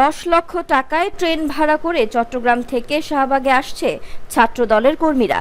দশ লক্ষ টাকায় ট্রেন ভাড়া করে চট্টগ্রাম থেকে শাহবাগে আসছে ছাত্র দলের কর্মীরা।